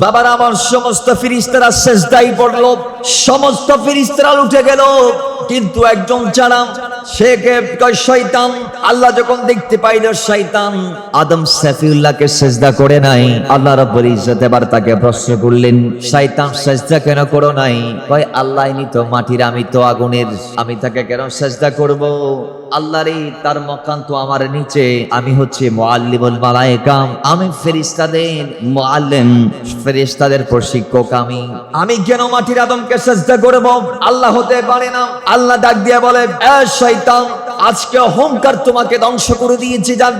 বাবার আমার সমস্ত ফিরিস্তারা শেষ দায়ী পড়ল সমস্ত ফিরিস্তারা উঠে গেল। কিন্তু একজন ছাড়া কয়, শয়তান, আল্লাহ যখন দেখতে পাইল শয়তান। আদম সাফিউল্লাহকে সেজদা করে নাই। আল্লাহ ইজ্জত এবার তাকে প্রশ্ন করলেন, শয়তান, সেজদা কেন করো নাই? কয়, আল্লাহ নি তো মাটির, আমি তো আগুনের। আমি তাকে কেন সেজদা করব? আল্লাহ রে তার মকান তো আমার নিচে। আমি হচ্ছে মুআল্লিমুল মালায়েকাম আমি ফেরেশতাদের মুআল্লিম, ফেরেশতাদের প্রশিক্ষক আমি। আমি কেন মাটির আদমকে সেজদা করব? আল্লাহ হতে পারে না। আল্লাহ ডাক দিয়ে বলে, এ শয়তান আজকে অহংকার তোমাকে ধ্বংস করে দিয়েছে যার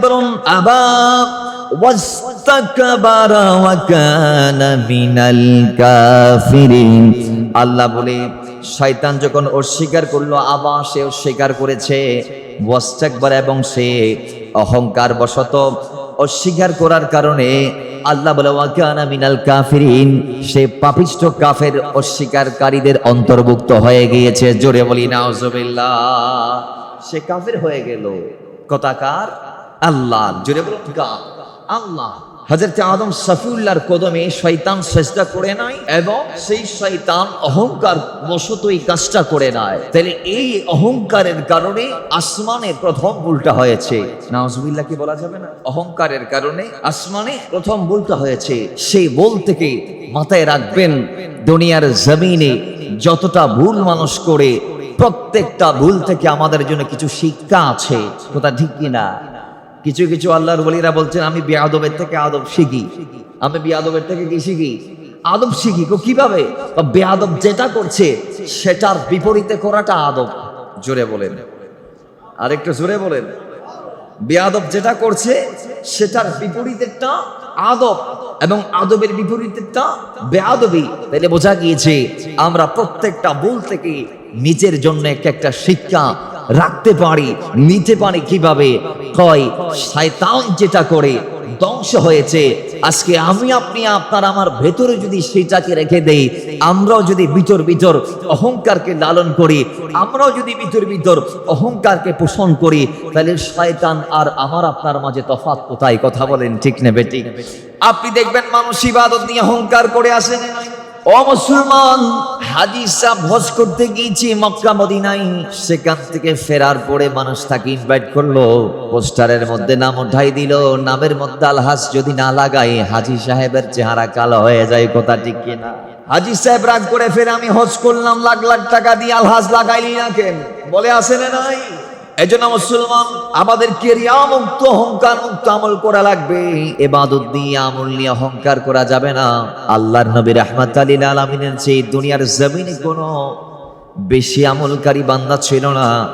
কাফিরিন। আল্লাহ বলে, শয়তান যখন অস্বীকার করল, আবা সে অস্বীকার করেছে। ওয়াস্তাকবার এবং সে অহংকার বশত অস্বীকার করার কারণে আল্লাহ বলে, ওয়াকানা মিনাল কাফিরিন সে পাপিষ্ট কাফের অস্বীকারীদের অন্তর্ভুক্ত হয়ে গিয়েছে। জোরে বলি, নাউজুবিল্লাহ সে কাফের হয়ে গেল। কথাকার আল্লাহ। জোরে বলুন কা আল্লাহ। হযরত আদম সফিউল্লাহর কদমে শয়তান সেজদা করে নাই এবং সেই শয়তান অহংকার বশত এই কাজটা করে নাই তাহলে এই অহংকারের কারণে আসমানে প্রথম ভুলটা হয়েছে। নাউজুবিল্লাহ কি বলা যাবে না? অহংকারের কারণে আসমানে প্রথম ভুলটা হয়েছে। সেই ভুল থেকে মাথায় রাখবেন, দুনিয়ার জমিনে যতটা ভুল মানুষ করে, প্রত্যেকটা ভুল থেকে আমাদের জন্য কিছু শিক্ষা আছে। কথা ঠিক কিনা? কিছু কিছু আল্লাহর বলিরা বলছেন, আমি বেয়াদবের থেকে আদব শিখি। আমি বেয়াদবের থেকে কি শিখি? আদব শিখি কীভাবে? বা বেয়াদব যেটা করছে, সেটার বিপরীতে করাটা আদব। জোরে বলেন। আরেকটু জোরে বলেন। বেয়াদব যেটা করছে, সেটার বিপরীতেরটা আদব এবং আদবের বিপরীতেরটা বেয়াদবি তাইলে বোঝা গিয়েছে, আমরা প্রত্যেকটা ভুল থেকে নিজের জন্য একটা শিক্ষা রাখতে পারি, নিতে পারি কীভাবে? কয়, শয়তান যেটা করে ধ্বংস হয়েছে। আজকে আমি আপনি, আপনার আমার ভেতরে যদি সেটাকে রেখে দেই, আমরাও যদি ভিতর ভিতর অহংকারকে লালন করি, আমরাও যদি ভিতর ভিতর অহংকারকে পোষণ করি, তাহলে শয়তান আর আমার আপনার মাঝে তফাৎ কোথায়? কথা বলেন ঠিক নেবে, ঠিক আপনি দেখবেন মানুষ ইবাদত নিয়ে অহংকার করে আসেন ও মুসলমান সাহেব হজ করতে গিয়েছি মক্কা, মদিনায়। সেখান থেকে ফেরার পরে মানুষ তাকে ইনভাইট করল, পোস্টারের মধ্যে নাম উঠাই দিল, নামের মধ্যে আলহাস যদি না লাগাই, হাজি সাহেবের চেহারা কালো হয়ে যায়, কথা ঠিক কিনা? হাজি সাহেব রাগ করে ফের আমি হজ করলাম, লাখ লাখ টাকা দিয়ে আলহাজ লাগাইলি না কেন? বলে আসে না নাই? এজন্য মুসলমান আমাদের কেরিয়া মুক্ত অহংকার মুক্ত আমল করা লাগবে। এবাদত দিয়ে আমল নিয়ে অহংকার করা যাবে না। আল্লাহর নবী রহমাত আলীল আলমিনের সেই দুনিয়ার জমিনে কোনো বেশি আমলকারী বান্দা ছিল না।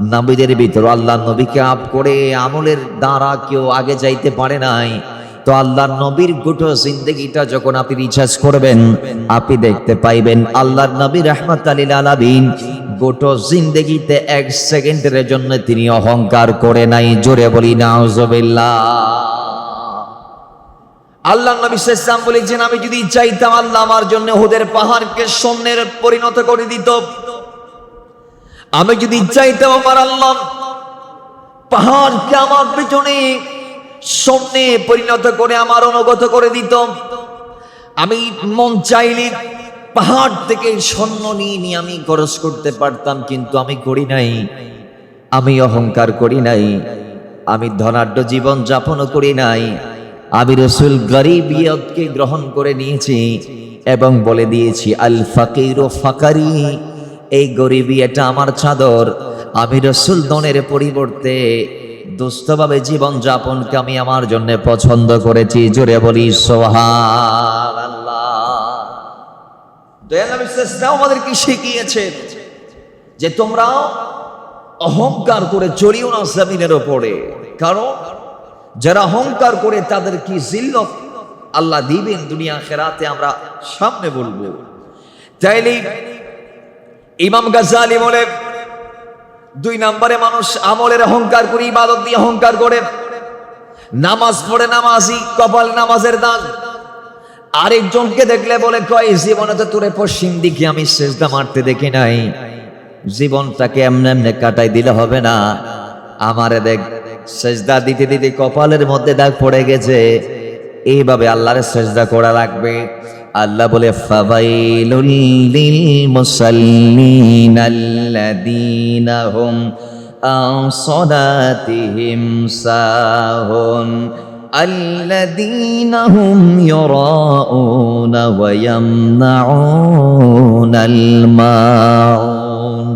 নবীদের ভিতর আল্লাহ নবীকে আপ করে আমলের দ্বারা কেউ আগে যাইতে পারে নাই। তো আল্লাহর নবীর গোটো জিন্দগিটা যখন আপনি রিচার্জ করবেন, আপনি দেখতে পাইবেন আল্লাহর নবী রহমত আলীল আলাবিন গোটো জিন্দগিতে এক সেকেন্ডের জন্য তিনি অহংকার করে নাই। জোরে বলি, নাউজুবিল্লাহ। আল্লাহ নবী সাল্লাম বলেছেন, আমি যদি চাইতাম আল্লাহ আমার জন্য ওদের পাহাড়কে স্বর্ণের পরিণত করে দিত। আমি যদি চাইতাম আমার আল্লাহ পাহাড়কে আমার পিছনে স্বর্ণে পরিণত করে, আমার অনুগত করে দিত। আমি মন চাইলে পাহাড় থেকে স্বর্ণ নিয়ে নিয়ে আমি খরচ করতে পারতাম, কিন্তু আমি করি নাই। আমি অহংকার করি নাই। আমি ধনাঢ্য জীবন যাপনও করি নাই। আমি রসুল গরিবিয়তকে গ্রহণ করে নিয়েছি এবং বলে দিয়েছি, আল ফাকির ও ফাকারি, এই গরিবি এটা আমার চাদর। আমি রসুল দনের পরিবর্তে দুস্থভাবে জীবন যাপনকে আমি আমার জন্য পছন্দ করেছি। জোরে বলি সোহান আমাদেরকে শিখিয়েছে যে তোমরা অহংকার করে চলিও না জমিনের ওপরে। কারণ যারা অহংকার করে তাদের কি জিল্লত? আল্লাহ দিবেন, দুনিয়া খেরাতে আমরা সামনে বলব। তাইলে ইমাম গাজালি বলে, দুই নম্বরে মানুষ আমলের অহংকার করে, ইবাদত দিয়ে অহংকার করে। নামাজ পড়ে নামাজি, কপাল নামাজের দান। আরেকজনকে দেখলে বলে, কয়, জীবনে তো তোরে পশ্চিম দিকে আমি শেষদা মারতে দেখি নাই। জীবনটাকে এমনি এমনি কাটাই দিলে হবে না। আমারে দেখ, সেজদা দিতে দিতে কপালের মধ্যে দাগ পড়ে গেছে। এইভাবে আল্লাহর সেজদা করা লাগবে। আল্লাহ বলে ফাবাইলুল লিল মুসাল্লিন আল্লাযীনা হুম আন সাহুন। الذين هم يراءون ويمنعون الماعون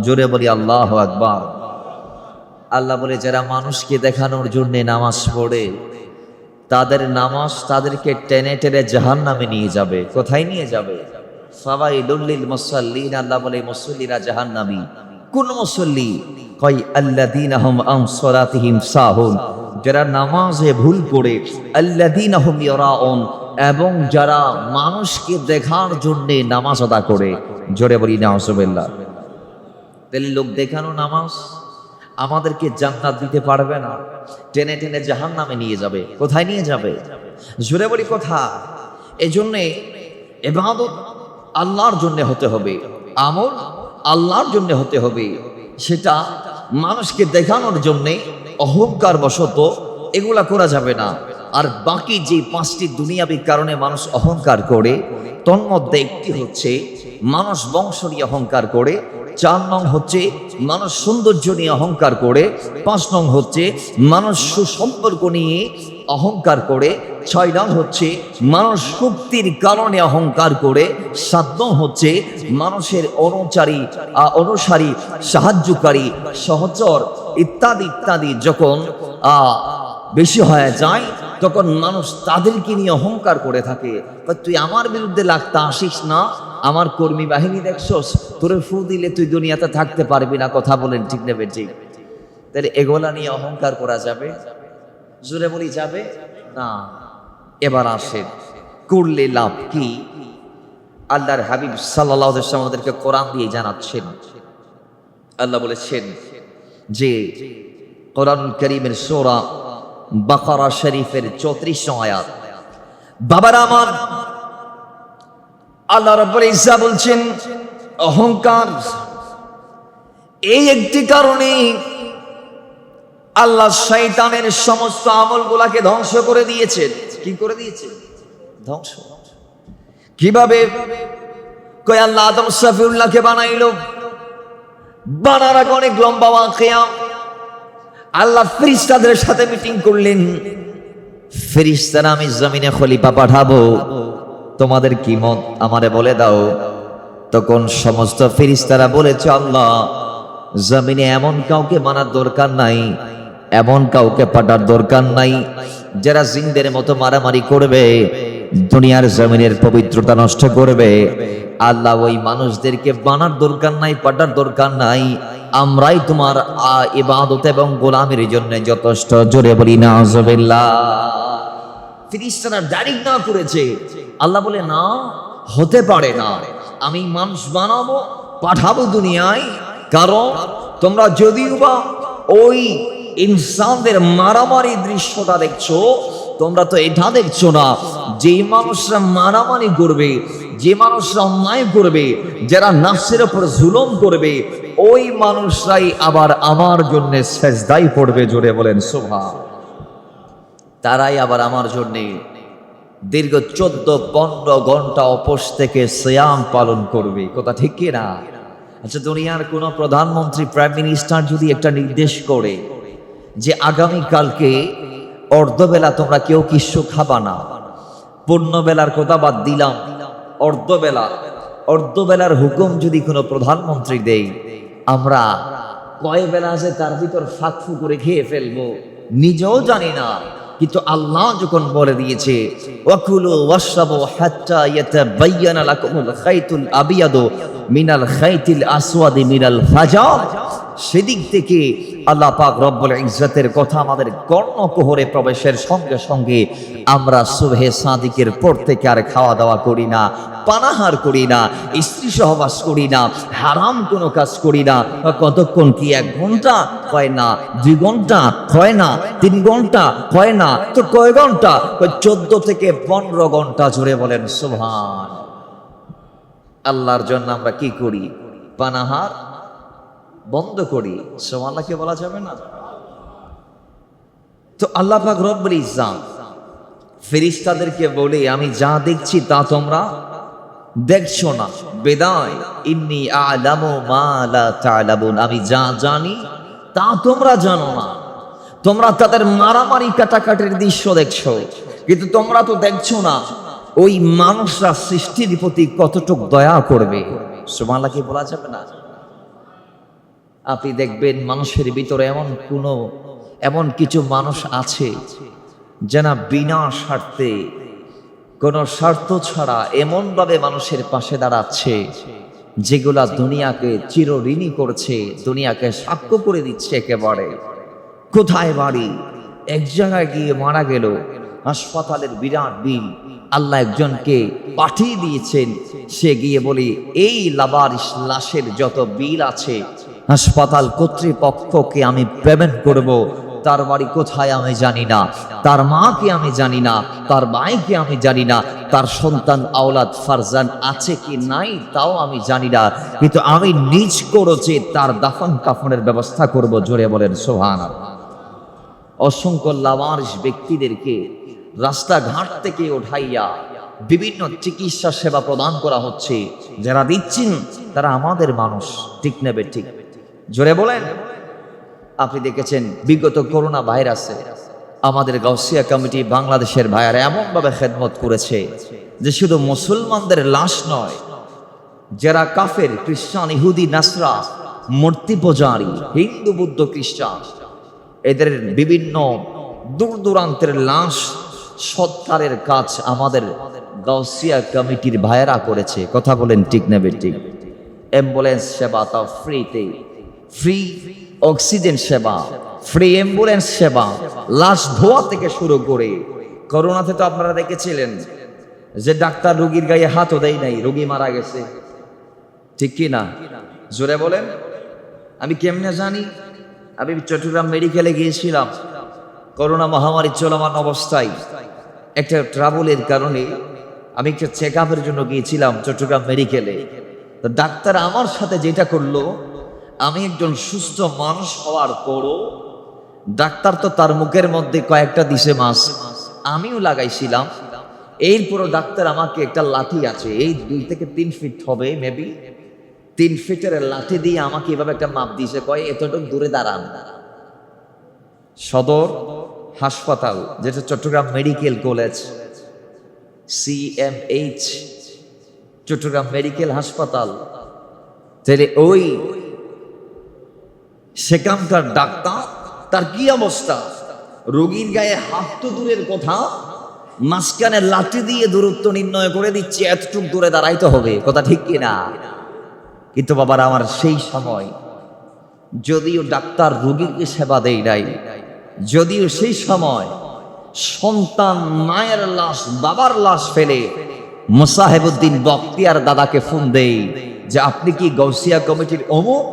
জোরে বলি আল্লাহু আকবার আল্লাহ বলে যারা মানুষকে দেখানোর জন্য নামাজ পড়ে তাদের নামাজ তাদেরকে টেনে টেনে জাহান নামে নিয়ে যাবে কোথায় নিয়ে যাবে সবাই লুল্লিল মুসল্লিন আল্লাহ বলে মুসল্লিরা জাহান নামি কোন মুসল্লি কই আল্লাদিন আহম আম সরাতিহিম সাহুন যারা নামাজে ভুল করে এবং যারা মানুষকে দেখার জন্য নামাজ আদা করে। জোরে বলি, নাউজুবিল্লাহ। তাহলে লোক দেখানো নামাজ আমাদেরকে জান্নাত দিতে পারবে না। টেনে টেনে জাহান নামে নিয়ে যাবে, কোথায় নিয়ে যাবে? জোরে বলি কথা এই জন্যে এবাদত আল্লাহর জন্য হতে হবে, আমল আল্লাহর জন্য হতে হবে। সেটা মানুষকে দেখানোর জন্যে অহংকার বশত এগুলা করা যাবে না। আর বাকি যে পাঁচটি দুনিয়াবি কারণে মানুষ অহংকার করে, তন্মধ্যে একটি হচ্ছে মানুষ বংশ নিয়ে অহংকার করে, চার নং হচ্ছে মানুষ সৌন্দর্য নিয়ে অহংকার করে, পাঁচ নং হচ্ছে মানুষ সুসম্পর্ক নিয়ে অহংকার করে, ছয় নং হচ্ছে মানুষ শক্তির কারণে অহংকার করে, সাত নং হচ্ছে মানুষের অনুচারী অনুসারী, সাহায্যকারী, সহচর ইত্যাদি ইত্যাদি যখন বেশি হয়ে যায়, তখন মানুষ তাদেরকে নিয়ে অহংকার করে থাকে। তুই আমার বিরুদ্ধে লাগতে আসিস না? আমার কর্মী বাহিনী দেখছস? তোরে ফু দিলে তুই দুনিয়াতে থাকতে পারবি না। কথা বলেন ঠিক নেবে ঠিক তাহলে এগোলা নিয়ে অহংকার করা যাবে? জোরে বলি, যাবে? না। এবার আসেন করলে লাভ কি? আল্লাহর হাবিব সাল্লাহ আমাদেরকে কোরআন দিয়ে জানাচ্ছেন। আল্লাহ বলেছেন যে, কোরআন করিমের সোরা বাকারা শরীফের চৌত্রিশ আয়াত, বাবার আমার, আল্লাহ রব্বুল ইসা বলছেন, অহংকার, এই একটি কারণে আল্লাহ শয়তানের সমস্ত আমলগুলাকে ধ্বংস করে দিয়েছেন কি করে দিয়েছেন ধ্বংস। কীভাবে? আল্লাহ আদম সাফিউল্লাহকে বানাইলো। বানার আগে অনেক লম্বা ওয়াকিয়া। আল্লাহ ফেরিস্তাদের সাথে মিটিং করলেন। ফেরিস্তারা আমি জমিনে খলিফা পাঠাবো। তোমাদের কি মত? আমারে বলে দাও। তখন সমস্ত ফেরিস্তারা বলেছে, আল্লাহ, জমিনে এমন কাউকে মানার দরকার নাই। এমন কাউকে পাঠার দরকার নাই। যারা জিনদের মতো মারামারি করবে, দুনিয়ার জমিনের পবিত্রতা নষ্ট করবে। আল্লাহ ওই মানুষদেরকে বানার দরকার নাই, পাঠার দরকার নাই। আমরাই তোমার ইবাদত এবং গোলামের জন্য যথেষ্ট। জোরে বলি না ফিরিস্তারা ডাইরেক্ট না করেছে। আল্লাহ বলে, না, হতে পারে না। আমি মানুষ বানাবো, পাঠাবো দুনিয়ায়। কারণ তোমরা যদিও বা ওই ইনসানদের মারামারি দৃশ্যটা দেখছ? তোমরা তো এটা দেখছ না। যে মানুষরা মারামারি করবে, যে মানুষরা অন্যায় করবে, যারা নাফসের উপর জুলুম করবে, ওই মানুষরাই আবার আমার জন্য সেজদাই পড়বে, জোরে বলেন শোভা তারাই আবার আমার জন্যে দীর্ঘ চোদ্দ, পনেরো ঘণ্টা অপোস থেকে শ্যাম পালন করবে। কথা ঠিক কি না? আচ্ছা দুনিয়ার কোনো প্রধানমন্ত্রী, প্রাইম মিনিস্টার যদি একটা নির্দেশ করে যে আগামীকালকে অর্ধবেলা তোমরা কেউ কিছু খাবা না? পূর্ণবেলার কথা বাদ দিলাম। অর্ধবেলা। অর্ধবেলার হুকুম যদি কোনো প্রধানমন্ত্রী দেই আমরা কয় বেলা আছে তার ভিতর ফাঁকফু করে খেয়ে ফেলব, নিজেও জানি না। কিন্তু আল্লাহ যখন বলে দিয়েছে, ওয়াকুলু ওয়াশরাবু হাত্তা ইয়াতাবায়্যানা লাকুমুল খাইতুল আবিয়াদু মিনাল খাইতিল আসওয়াদি মিনাল ফাজার। সেদিক থেকে আল্লাহ পাক রব্বুল ইজ্জতের কথা আমাদের কর্ণকোহরে প্রবেশের সঙ্গে সঙ্গে আমরা সুবহে সাদিকের পর থেকে আর খাওয়া দাওয়া করি না, পানাহার করি না, স্ত্রী সহবাস করি না, হারাম কোনো কাজ করি না। কতক্ষণ কি এক ঘণ্টা হয় না, দুই ঘণ্টা হয় না, তিন ঘণ্টা হয় না, তো কয় ঘণ্টা? চোদ্দ থেকে পনেরো ঘণ্টা জুড়ে বলেন সুভান আল্লাহর জন্য আমরা কি করি? পানাহার বন্ধ করি সোমাল্লাহকে বলা যাবে না? তো আল্লাহ পাক রব্বুল ইসলাম ফেরিস্তাদেরকে বলে, আমি যা দেখছি তা তোমরা দেখছ না। বেদায়, ইন্নি আলামু মা লা আমি যা জানি তা তোমরা জানো না। তোমরা তাদের মারামারি কাটাকাটির দৃশ্য দেখছ। কিন্তু তোমরা তো দেখছ না, ওই মানুষরা সৃষ্টির প্রতি কতটুক দয়া করবে? সুমালা কি বলা যাবে না? আপনি দেখবেন মানুষের ভিতরে এমন কোনো, এমন কিছু মানুষ আছে যারা বিনা স্বার্থে, কোনো স্বার্থ ছাড়া এমনভাবে মানুষের পাশে দাঁড়াচ্ছে যেগুলা দুনিয়াকে চিরঋণী করছে, দুনিয়াকে সাক্ষ্য করে দিচ্ছে একেবারে। কোথায় বাড়ি? এক জায়গায় গিয়ে মারা গেল, হাসপাতালের বিরাট বিল। আল্লাহ একজনকে পাঠিয়ে দিয়েছেন, সে গিয়ে বলি, এই লাবারিশ লাশের যত বিল আছে হাসপাতাল কর্তৃপক্ষকে আমি পেমেন্ট করব। তার বাড়ি কোথায় আমি জানি না। তার মাকে আমি জানি না। তার ভাইকে আমি জানি না। তার সন্তান, আওলাদ, ফারজান আছে কি নাই তাও আমি জানি না। কিন্তু আমি নিজ করেছি তার দাফন কাফনের ব্যবস্থা করব। জোরে বলেন সোহান অসংখ্য লাভারিস ব্যক্তিদেরকে রাস্তাঘাট থেকে উঠাইয়া বিভিন্ন চিকিৎসা সেবা প্রদান করা হচ্ছে। যারা দিচ্ছেন, তারা আমাদের মানুষ। ঠিক নেবে ঠিক। জোরে বলেন। আপনি দেখেছেন বিগত করোনা ভাইরাসে আমাদের গাউসিয়া কমিটি বাংলাদেশের ভাইয়ারা এমনভাবে খেদমত করেছে যে শুধু মুসলমানদের লাশ নয়, যারা কাফের, খ্রিস্টান, ইহুদি, নাসরা, মূর্তি পূজারী, হিন্দু, বুদ্ধ, খ্রিস্টান, এদের বিভিন্ন দূর দূরান্তের লাশ সৎকারের কাজ আমাদের গাউসিয়া কমিটির ভাইয়েরা করেছে। কথা বলেন ঠিক নেবে ঠিক অ্যাম্বুলেন্স সেবা তাও ফ্রিতে ফ্রি অক্সিজেন সেবা ফ্রি অ্যাম্বুলেন্স সেবা, লাশ ধোয়া থেকে শুরু করে। করোনাতে তো আপনারা দেখেছিলেন যে ডাক্তার রুগীর গায়ে হাতও দেয় নাই, রুগী মারা গেছে। ঠিক কি না? জোরে বলেন। আমি কেমনে জানি? আমি চট্টগ্রাম মেডিকেলে গিয়েছিলাম। করোনা মহামারী চলমান অবস্থায়। একটা ট্রাভেলের কারণে আমি একটা চেক জন্য গিয়েছিলাম চট্টগ্রাম মেডিকেলে। তো ডাক্তার আমার সাথে যেটা করল আমি একজন সুস্থ মানুষ হওয়ার পরও ডাক্তার তো তার মুখের মধ্যে কয়েকটা দিছে মাছ, আমিও লাগাইছিলাম। এরপরও ডাক্তার আমাকে একটা লাঠি আছে, এই দুই থেকে তিন ফিট হবে মেবি তিন ফিটের লাঠি দিয়ে আমাকে এভাবে একটা মাপ দিয়েছে কয়, এতটুকু দূরে দাঁড়ান। সদর হাসপাতাল, যেটা Chattogram medical college CMH Chattogram medical হাসপাতাল। তাহলে ওই সেখানকার ডাক্তার, তার কি অবস্থা? রোগীর গায়ে হাত তো দূরের কথা, মাঝখানে লাঠি দিয়ে দূরত্ব নির্ণয় করে দিচ্ছে, এতটুক দূরে দাঁড়াইতে হবে, কথা ঠিক কিনা? কিন্তু বাবার, আমার সেই সময় যদিও ডাক্তার রোগীকে সেবা দেয় নাই, যদিও সেই সময় সন্তান মায়ের লাশ, বাবার লাশ ফেলে মোসাহেবুদ্দিন বক্তিয়ার দাদাকে ফোন দেই যে, আপনি কি গৌসিয়া কমিটির অমুক?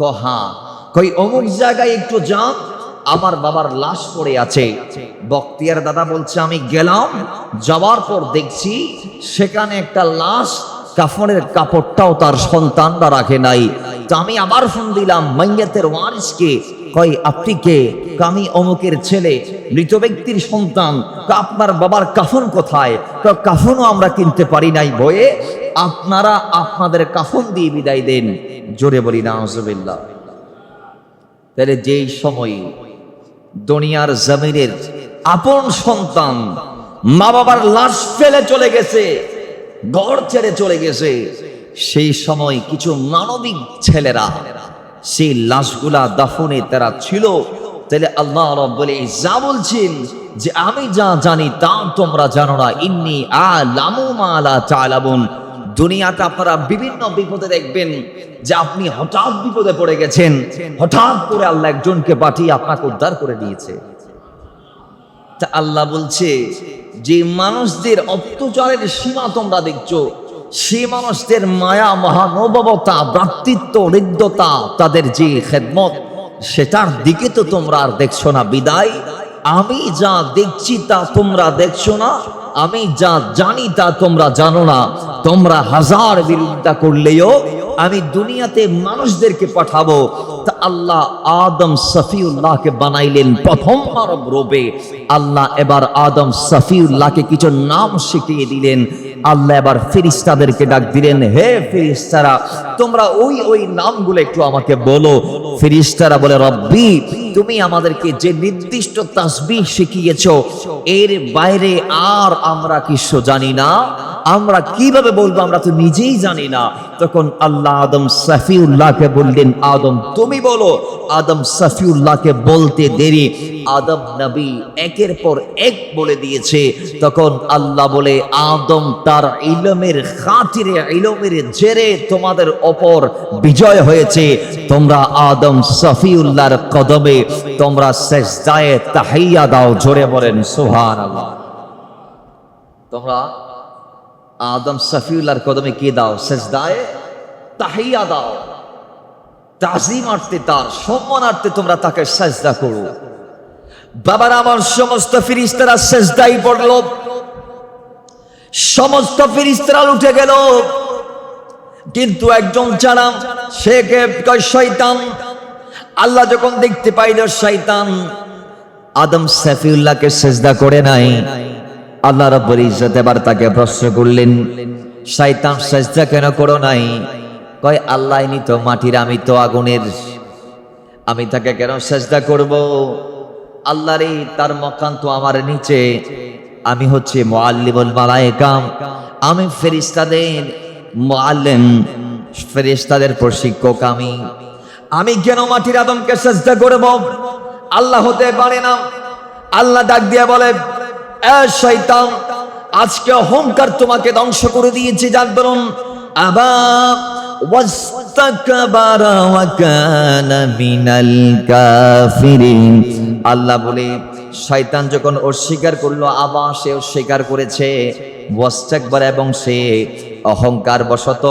কহা কই, অমুক জায়গায় একটু যান আমার বাবার লাশ পড়ে আছে। বক্তিয়ার দাদা বলছে, আমি গেলাম, যাওয়ার পর দেখছি সেখানে একটা লাশ কাফনের কাপড়টাও তার সন্তানরা রাখে নাই। তো আমি আবার ফোন দিলাম, মাইয়াতের ওয়ারিসকে কয় আপনি কে? আমি অমুকের ছেলে, মৃত ব্যক্তির সন্তান। আপনার বাবার কাফন কোথায়? কাফনও আমরা কিনতে পারি নাই বয়ে। আপনারা আপনাদের কাফন দিয়ে বিদায় দেন। জোরে বলি না আজবিল্লাহ তাহলে যেই সময়ে দুনিয়ার জমিনের আপন সন্তান মা বাবার লাশ ফেলে চলে গেছে, ঘর ছেড়ে চলে গেছে, সেই সময় কিছু মানবিক ছেলেরা সেই লাশগুলা দাফনে তারা ছিল। তাহলে আল্লাহ বলে যা বলছেন যে আমি যা জানি তা তোমরা জানো না। ইন্নি আ লামু মালা চালাবুন দুনিয়াতে আপনারা বিভিন্ন বিপদে দেখবেন যে আপনি হঠাৎ বিপদে পড়ে গেছেন। হঠাৎ করে আল্লাহ একজনকে পাঠিয়ে আপনাকে উদ্ধার করে দিয়েছে। তা আল্লাহ বলছে, যে মানুষদের অত্যাচারের সীমা তোমরা দেখছ, সে মানুষদের মায়া, মহানুভবতা, ভ্রাতৃত্ব, হৃদ্যতা, তাদের যে খেদমত, সেটার দিকে তো তোমরা আর দেখছ না। বিদায়, আমি যা দেখছি তা তোমরা দেখছ না, আমি যা জানি তা তোমরা জানো না। তোমরা হাজার বিরোধিতা করলেও আমি দুনিয়াতে মানুষদেরকে পাঠাবো। তা আল্লাহ আদম সফিউল্লাহকে বানাইলেন প্রথম মানব রূপে। আল্লাহ এবার আদম সফিউল্লাহকে কিছু নাম শিখিয়ে দিলেন। আল্লাহ এবার ফেরিস্তাদেরকে ডাক দিলেন, হে ফেরিস্তারা তোমরা ওই ওই নামগুলো একটু আমাকে বলো। ফেরিস্তারা বলে, রব্বি তুমি আমাদেরকে যে নির্দিষ্ট তাসবিহ শিখিয়েছ, এর বাইরে আর আমরা কিছু জানি না। আমরা কীভাবে বলব আমরা তো নিজেই জানি না। তখন আল্লাহ আদম সাফিউল্লাহকে বললেন, আদম, তুমি বলো। আদম সাফিউল্লাহকে বলতে দেরি। আদম নবী একের পর এক বলে দিয়েছে। তখন আল্লাহ বলে, আদম তার ইলমের খাতিরে, ইলমের জেরে তোমাদের ওপর বিজয় হয়েছে। তোমরা আদম সফিউল্লাহর কদমে তোমরা সেজদায়ে তাহিয়া দাও, জোরে বলেন, সুবহানাল্লাহ। তোমরা আদম সফিউল্লাহর কদমে কি দাও? সেজদায়ে তাহিয়া দাও। তাজিমার্থে তার সম্মানার্থে তোমরা তাকে করো। বাবার আমার সমস্ত ফিরিস্তারা পড়ল। সমস্ত ফিরিস্তারা উঠে গেল। কিন্তু একজন ছাড়া সে কে? কয়, শয়তান। আল্লাহ যখন দেখতে পাইল শয়তান, আদম সাফিউল্লাহকে সেজদা করে নাই। আল্লাহ রাব্বুল ইজ্জত এবার তাকে প্রশ্ন করলেন, শয়তান সেজদা কেন করো নাই? কয়, আল্লাহ নি তো মাটির, আমি তো আগুনের। আমি তাকে কেন সেজদা করব? আল্লাহ রে তার মকান তো আমার নিচে। আমি হচ্ছে মুআল্লিমুল মালায়েকাম আমি ফেরেশতাদের, মুআল্লিম ফেরেশতাদের প্রশিক্ষক আমি। আমি কেন মাটির আদমকে চেষ্টা করব? আল্লাহ হতে পারে না। আল্লাহ ডাক দিয়ে বলে, এ শয়তান, আজকে অহংকার তোমাকে ধ্বংস করে দিয়েছে জান বলুন আবার আল্লাহ বলে, শয়তান যখন অস্বীকার করল, আবার সে অস্বীকার করেছে। ওয়াস্তাকবার এবং সে অহংকার বশত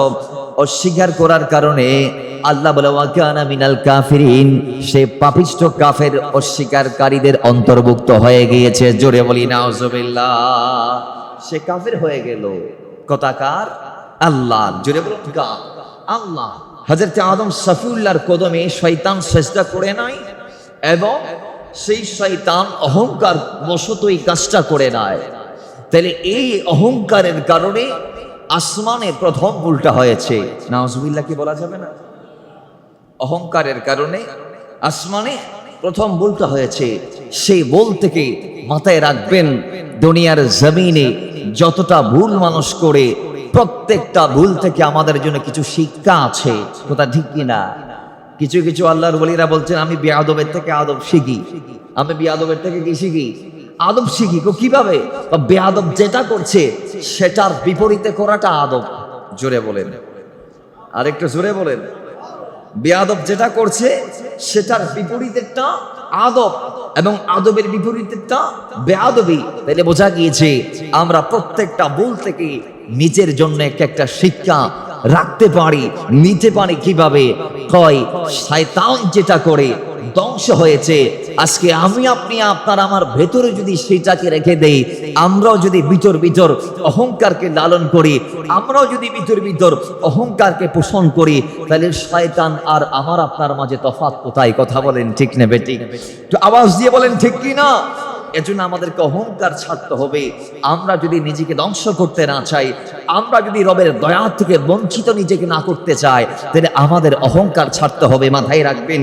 অস্বীকার করার কারণে আল্লাহ বলে মিনাল কাফিরিন। সে পাপিষ্ঠ কাফের অস্বীকারীদের অন্তর্ভুক্ত হয়ে গিয়েছে। জোরে বলি, নাউজুবিল্লাহ। সে কাফের হয়ে গেল। কথাকার, আল্লাহ। জোরে বলুন আল্লাহ, হযরত আদম সফিউল্লাহর কদমে শয়তান চেষ্টা করে নাই এবং সেই শয়তান অহংকার বশত এই কাজটা করে নাই। তাহলে এই অহংকারের কারণে আসমানে প্রথম ভুলটা হয়েছে। নাউজুবিল্লাহ কি বলা যাবে না? অহংকারের কারণে আসমানে প্রথম ভুলটা হয়েছে। সেই ভুল থেকে মাথায় রাখবেন, দুনিয়ার জমিনে যতটা ভুল মানুষ করে, প্রত্যেকটা ভুল থেকে আমাদের জন্য কিছু শিক্ষা আছে। কথা ঠিক কিনা কিছু কিছু আল্লাহর বলিরা বলছেন, আমি বেয়াদবের থেকে আদব শিখি। আমি বেয়াদবের থেকে কি শিখি? আদব শিখি কো কীভাবে? বা বেয়াদব যেটা করছে, সেটার বিপরীতে করাটা আদব। জোরে বলেন। আর একটু জোরে বলেন। বেয়াদব যেটা করছে, সেটার বিপরীতেরটা আদব এবং আদবের বিপরীতেরটা বেয়াদবি তাইলে বোঝা গিয়েছে, আমরা প্রত্যেকটা ভুল থেকে নিজের জন্য একটা শিক্ষা রাখতে পারি, নিতে পারি কীভাবে? কয়, শয়তান যেটা করে ধ্বংস হয়েছে। আজকে আমি আপনি, আপনার আমার ভেতরে যদি সেটাকে রেখে দেই, আমরাও যদি ভিতর ভিতর অহংকারকে লালন করি, আমরাও যদি ভিতর ভিতর অহংকারকে পোষণ করি, তাহলে শয়তান আর আমার আপনার মাঝে তফাৎ কোথায়? কথা বলেন ঠিক নেবে ঠিক তো আওয়াজ দিয়ে বলেন, ঠিক কি না? এজন্য আমাদেরকে অহংকার ছাড়তে হবে। আমরা যদি নিজেকে ধ্বংস করতে না চাই, আমরা যদি রবের দয়া থেকে বঞ্চিত নিজেকে না করতে চাই, তাহলে আমাদের অহংকার ছাড়তে হবে। মাথায় রাখবেন।